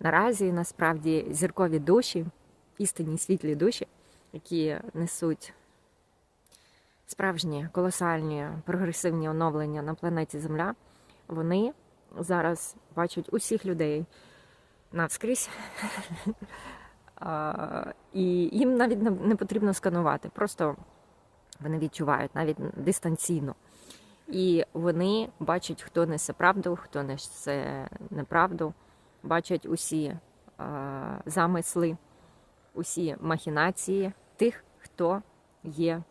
наразі насправді зіркові душі, істинні світлі душі, які несуть справжні колосальні прогресивні оновлення на планеті Земля, вони зараз бачать усіх людей навскрізь. І їм навіть не- потрібно сканувати, просто вони відчувають навіть дистанційно. І вони бачать, хто несе правду, хто несе неправду, бачать усі е, замисли, усі махінації тих, хто є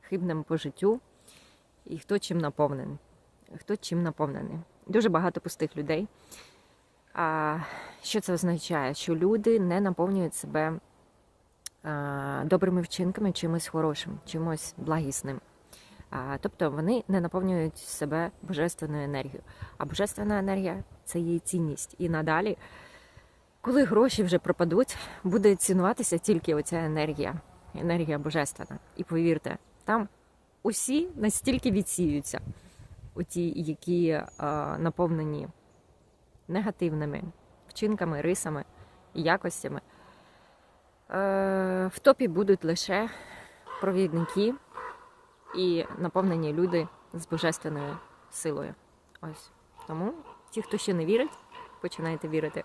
хибним по життю і хто чим наповнений. Хто чим наповнений. Дуже багато пустих людей. А, що це означає? Що люди не наповнюють себе а, добрими вчинками, чимось хорошим, чимось благісним. Тобто вони не наповнюють себе божественною енергією. А божественна енергія це її цінність. І надалі, коли гроші вже пропадуть, буде цінуватися тільки оця енергія, енергія божественна. І повірте, там усі настільки відсіюються, оті, які а, наповнені негативними вчинками, рисами і якостями. Е, в топі будуть лише провідники і наповнені люди з божественною силою. Ось тому ті, хто ще не вірить, починайте вірити.